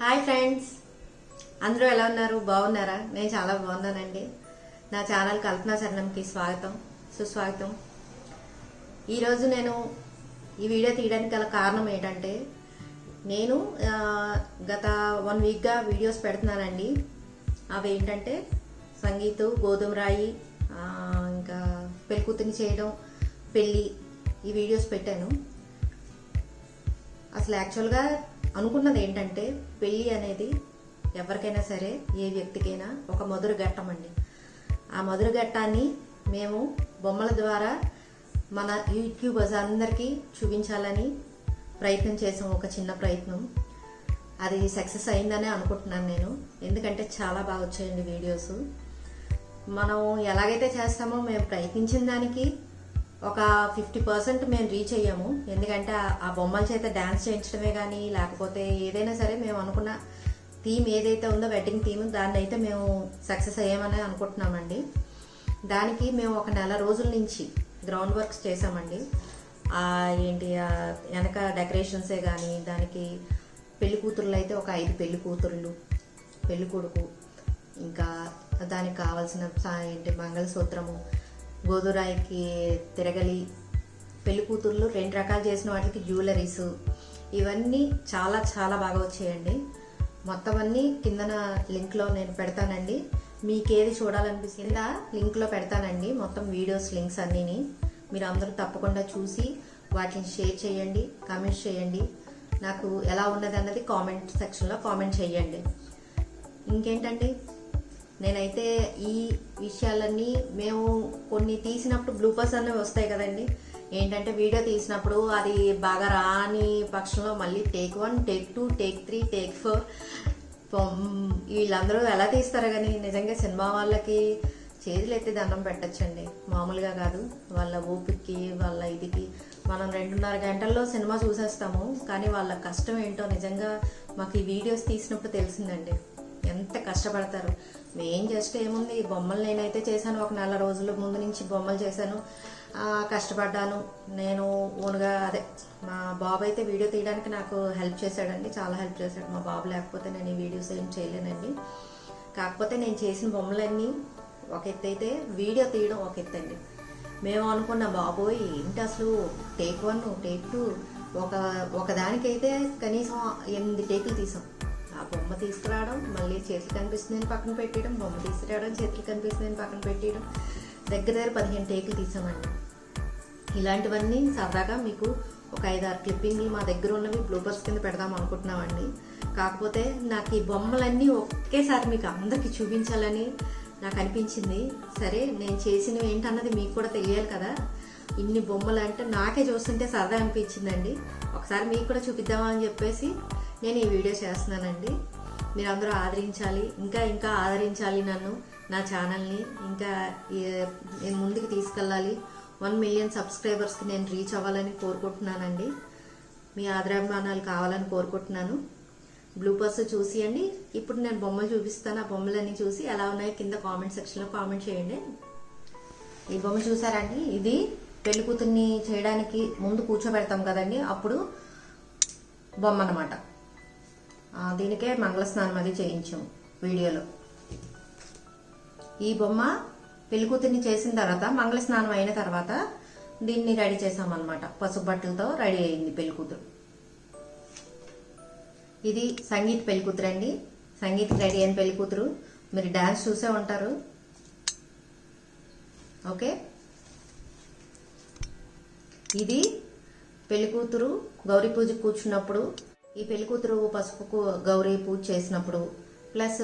Hi friends. అందరూ ఎలా ఉన్నారు? బాగున్నారా? నేను చాలా బాగున్నానండి. నా ఛానల్ కల్పనా శరణంకి స్వాగతం సుస్వాగతం. ఈరోజు నేను ఈ వీడియో తీయడానికి గల కారణం ఏంటంటే నేను గత వన్ వీక్గా వీడియోస్ పెడుతున్నానండి. అవి ఏంటంటే సంగీతు గోధుమ రాయి ఇంకా పెళ్ళికూతుని చేయడం పెళ్ళి ఈ వీడియోస్ పెట్టాను. అసలు యాక్చువల్గా అనుకున్నది ఏంటంటే పెళ్ళి అనేది ఎవరికైనా సరే ఏ వ్యక్తికైనా ఒక మధుర ఘట్టం అండి ఆ మధుర ఘట్టాన్ని మేము బొమ్మల ద్వారా మన యూట్యూబర్స్ అందరికీ చూపించాలని ప్రయత్నం చేసాం ఒక చిన్న ప్రయత్నం. అది సక్సెస్ అయిందనే అనుకుంటున్నాను నేను. ఎందుకంటే చాలా బాగా వచ్చాయండి వీడియోస్. మనం ఎలాగైతే చేస్తామో మేము ప్రయత్నించిన దానికి ఒక ఫిఫ్టీ పర్సెంట్ మేము రీచ్ అయ్యాము. ఎందుకంటే ఆ- బొమ్మల చేత డ్యాన్స్ చేయించడమే కానీ లేకపోతే ఏదైనా సరే మేము అనుకున్న థీమ్ ఏదైతే ఉందో వెడ్డింగ్ థీమ్ దాన్ని అయితే మేము సక్సెస్ అయ్యామని అనుకుంటున్నామండి. దానికి మేము ఒక నెల రోజుల నుంచి గ్రౌండ్ వర్క్స్ చేసామండి ఏంటి వెనక డెకరేషన్సే కానీ దానికి పెళ్ళి కూతుర్లు అయితే ఒక ఐదు పెళ్ళి కూతుర్లు పెళ్ళి కొడుకు ఇంకా దానికి కావాల్సిన ఏంటి మంగళసూత్రము గోధురాయికి తిరగలి పెళ్ళి కూతుర్లు రెండు రకాలు చేసిన వాటికి జ్యువెలరీస్. ఇవన్నీ చాలా చాలా బాగా వచ్చాయండి. మొత్తం అన్నీ కిందన లింక్లో నేను పెడతానండి. మీకు ఏది చూడాలనిపిస్తుందా లింక్లో పెడతానండి మొత్తం వీడియోస్ లింక్స్ అన్నీని. మీరు అందరూ తప్పకుండా చూసి వాటిని షేర్ చేయండి కామెంట్స్ చేయండి. నాకు ఎలా ఉన్నది అన్నది కామెంట్ సెక్షన్లో కామెంట్ చేయండి. ఇంకేంటండి? నేనైతే ఈ విషయాలన్నీ మేము కొన్ని తీసినప్పుడు బ్లూపర్స్ అనేవి వస్తాయి కదండి. ఏంటంటే వీడియో తీసినప్పుడు అది బాగా రాని పక్షంలో మళ్ళీ take one take two take three take four వీళ్ళందరూ ఎలా తీస్తారో కానీ నిజంగా సినిమా వాళ్ళకి చేతులు ఎత్తి దండం పెట్టచ్చండి. మామూలుగా కాదు. వాళ్ళ ఓపికకి వాళ్ళ ఇదికి మనం రెండున్నర గంటల్లో సినిమా చూసేస్తాము. కానీ వాళ్ళ కష్టం ఏంటో నిజంగా మాకు ఈ వీడియోస్ తీసినప్పుడు తెలిసిందండి. ఎంత కష్టపడతారు. మేం జస్ట్ ఏముంది? బొమ్మలు నేనైతే చేశాను. ఒక నెల రోజుల ముందు నుంచి బొమ్మలు చేశాను. కష్టపడ్డాను. నేను ఓన్గా అదే మా బాబు అయితే వీడియో తీయడానికి నాకు హెల్ప్ చేశాడండి. చాలా హెల్ప్ చేశాడు. మా బాబు లేకపోతే నేను ఈ వీడియోస్ ఏం చేయలేనండి. కాకపోతే నేను చేసిన బొమ్మలన్నీ ఒక ఎత్తు అయితే వీడియో తీయడం ఒక ఎత్తు అండి. మేము అనుకున్న బాబోయ్ ఏంటి అసలు? టేక్ వన్ టేక్ టూ ఒక ఒకదానికైతే కనీసం ఎనిమిది టేకులు తీసాం. తీసుకురావడం మళ్ళీ చేతులు కనిపిస్తుందని పక్కన పెట్టేయడం బొమ్మ తీసుకురావడం చేతులు కనిపిస్తుందని పక్కన పెట్టేయడం. దగ్గర దగ్గర పదిహేను టేకులు తీసామండి. ఇలాంటివన్నీ సరదాగా మీకు ఒక ఐదారు క్లిప్పింగ్లు మా దగ్గర ఉన్నవి బ్లూపర్స్ కింద పెడదాం అనుకుంటున్నామండి. కాకపోతే నాకు ఈ బొమ్మలన్నీ ఒకేసారి మీకు అందరికీ చూపించాలని నాకు అనిపించింది. సరే నేను చేసినవి ఏంటన్నది మీకు కూడా తెలియాలి కదా. ఇన్ని బొమ్మలు అంటే నాకే చూస్తుంటే సరదా అనిపించిందండి. ఒకసారి మీకు కూడా చూపిద్దామని చెప్పేసి నేను ఈ వీడియో చేస్తున్నానండి. మీరు అందరూ ఆదరించాలి ఇంకా ఇంకా ఆదరించాలి నన్ను నా ఛానల్ని. ఇంకా నేను ముందుకు తీసుకెళ్ళాలి. వన్ మిలియన్ సబ్స్క్రైబర్స్కి నేను రీచ్ అవ్వాలని కోరుకుంటున్నానండి. మీ ఆదరాభిమానాలు కావాలని కోరుకుంటున్నాను. బ్లూపర్స్ చూసి అండి ఇప్పుడు నేను బొమ్మలు చూపిస్తాను. ఆ బొమ్మలన్నీ చూసి ఎలా ఉన్నాయో కింద కామెంట్ సెక్షన్లో కామెంట్ చేయండి. ఈ బొమ్మ చూసారండి? ఇది పెళ్ళి కూతుర్ని చేయడానికి ముందు కూర్చోబెడతాం కదండి. అప్పుడు బొమ్మ అనమాట దీనికే మంగళ స్నానం అది చేయించాం వీడియోలో. ఈ బొమ్మ పెళ్ళికూతుర్ని చేసిన తర్వాత మంగళ స్నానం అయిన తర్వాత దీన్ని రెడీ చేసామన్నమాట పసుపు బట్టలతో రెడీ అయింది పెళ్ళికూతురు ఇది సంగీత్ పెళ్ళికూతురు అండి సంగీత్ రెడీ అయిన పెళ్ళికూతురు మీరు డాన్స్ చూసే ఉంటారు. ఓకే? ఇది పెళ్ళికూతురు గౌరీ పూజ కూర్చున్నప్పుడు ఈ పెళ్ళికూతురు పసుపుకు గౌరీ పూజ చేసినప్పుడు ప్లస్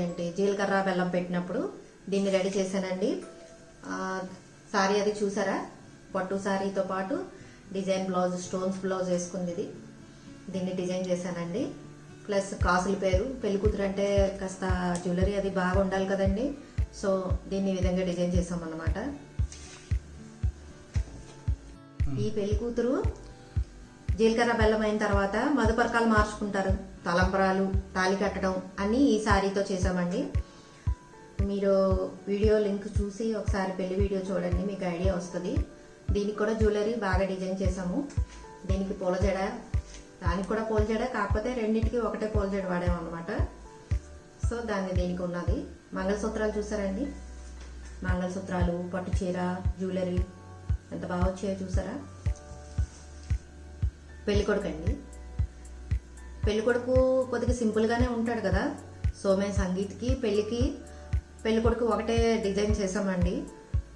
ఏంటి జీలకర్ర బెల్లం పెట్టినప్పుడు దీన్ని రెడీ చేశానండి. సారీ అది చూసారా? పట్టు సారీతో పాటు డిజైన్ బ్లౌజ్ స్టోన్స్ బ్లౌజ్ వేసుకుంది ఇది దీన్ని డిజైన్ చేశానండి. ప్లస్ కాసుల పేరు. పెళ్ళికూతురు అంటే కాస్త జ్యువెలరీ అది బాగా ఉండాలి కదండి. సో దీన్ని విధంగా డిజైన్ చేసామన్నమాట ఈ పెళ్ళికూతురు జీలకర్ర బెల్లం అయిన తర్వాత మధుపరకాలు మార్చుకుంటారు. తలంపరాలు తాళి కట్టడం అన్నీ ఈ సారీతో చేసామండి మీరు వీడియో లింక్ చూసి ఒకసారి పెళ్ళి వీడియో చూడండి మీకు ఐడియా వస్తుంది. దీనికి కూడా జ్యువెలరీ బాగా డిజైన్ చేసాము దీనికి పూల జడ దానికి కూడా పోల్చాడే కాకపోతే రెండింటికి ఒకటే పూలజడ వాడాము అనమాట సో దాన్ని దీనికి ఉన్నది. మంగళసూత్రాలు చూసారండి? మంగళసూత్రాలు పట్టు చీర జ్యువెలరీ. ఎంత బాగా వచ్చాయో చూసారా? పెళ్ళికొడుకు అండి పెళ్ళికొడుకు కొద్దిగా సింపుల్గానే ఉంటాడు కదా. సో మేము సంగీత్కి పెళ్ళికి పెళ్ళికొడుకు ఒకటే డిజైన్ చేసామండి.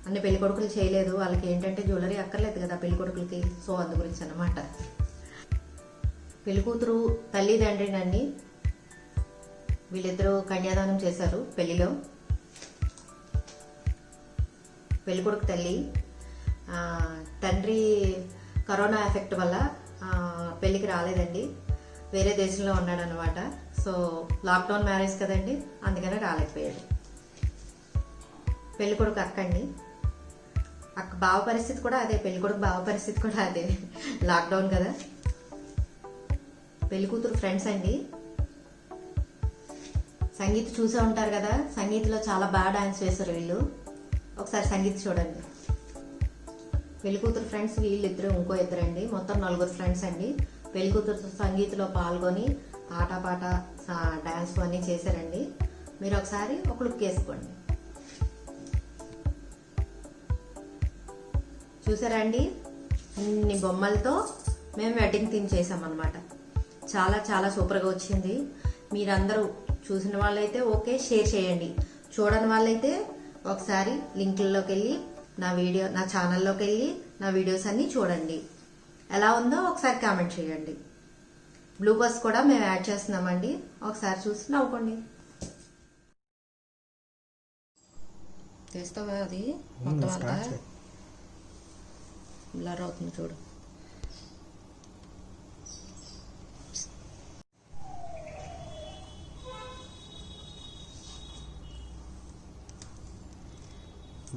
అన్ని పెళ్ళికొడుకులు చేయలేదు. వాళ్ళకి ఏంటంటే జ్యువెలరీ అక్కర్లేదు కదా పెళ్ళికొడుకులకి. సో అందు గురించి అనమాట పెళ్ళికూతురు తల్లిదండ్రినండి. వీళ్ళిద్దరూ కన్యాదానం చేశారు పెళ్ళిలో. పెళ్ళికొడుకు తల్లి. తండ్రి కరోనా ఎఫెక్ట్ వల్ల పెళ్ళికి రాలేదండి. వేరే దేశంలో ఉన్నాడు అనమాట సో లాక్డౌన్ మ్యారేజ్ కదండి అందుకనే రాలేకపోయాడు. పెళ్ళికొడుకు అక్క అండి అక్క బావ పరిస్థితి కూడా అదే పెళ్ళికొడుకు బావ పరిస్థితి కూడా అదే. లాక్డౌన్ కదా. పెళ్ళి కూతురు ఫ్రెండ్స్ అండి. సంగీత్ చూసే ఉంటారు కదా సంగీత్లో చాలా బాగా డాన్స్ వేశారు వీళ్ళు. ఒకసారి సంగీత్ చూడండి. పెళ్ళికూతురు ఫ్రెండ్స్ వీళ్ళిద్దరు ఇంకో ఇద్దరు అండి మొత్తం నలుగురు ఫ్రెండ్స్ అండి. పెళ్ళికూతురు సంగీతంలో పాల్గొని ఆట పాట డ్యాన్స్ అన్నీ చేశారండి. మీరు ఒకసారి ఒక లుక్ వేసుకోండి. చూసారండి ఇన్ని బొమ్మలతో మేము వెడ్డింగ్ థీమ్ చేసామన్నమాట చాలా చాలా సూపర్గా వచ్చింది. మీరందరూ చూసిన వాళ్ళైతే ఓకే షేర్ చేయండి. చూడని వాళ్ళైతే ఒకసారి లింకుల్లోకి వెళ్ళి నా వీడియో నా ఛానల్లోకి వెళ్ళి నా వీడియోస్ అన్నీ చూడండి. ఎలా ఉందో ఒకసారి కామెంట్ చేయండి. బ్లూ బస్ కూడా మేము యాడ్ చేస్తున్నామండి. ఒకసారి చూసి నవ్వుకోండి. చేస్తావా అది? మొత్తం అంతా. బ్లర్ అవుతుంది చూడు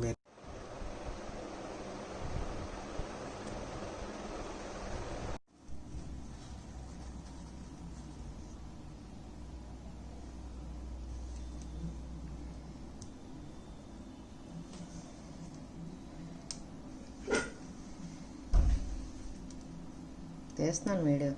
వెరీ చేస్తున్నాను వీడియో.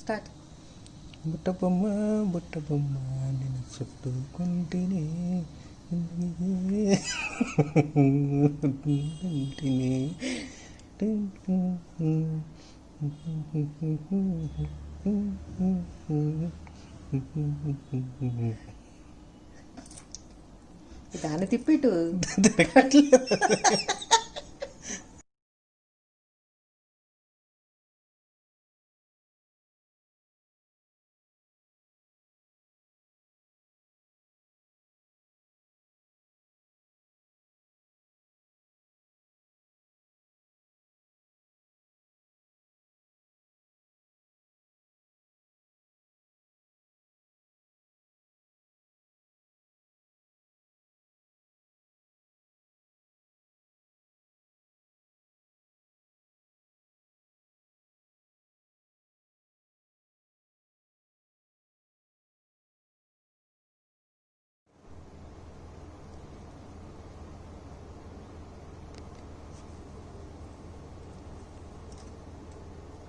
స్టార్ట్. బుట్ట బొమ్మ బుట్ట బొమ్మ. నేను చుట్టుకుంటేనే దాన్ని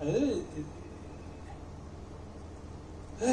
తిప్పిటు ఏ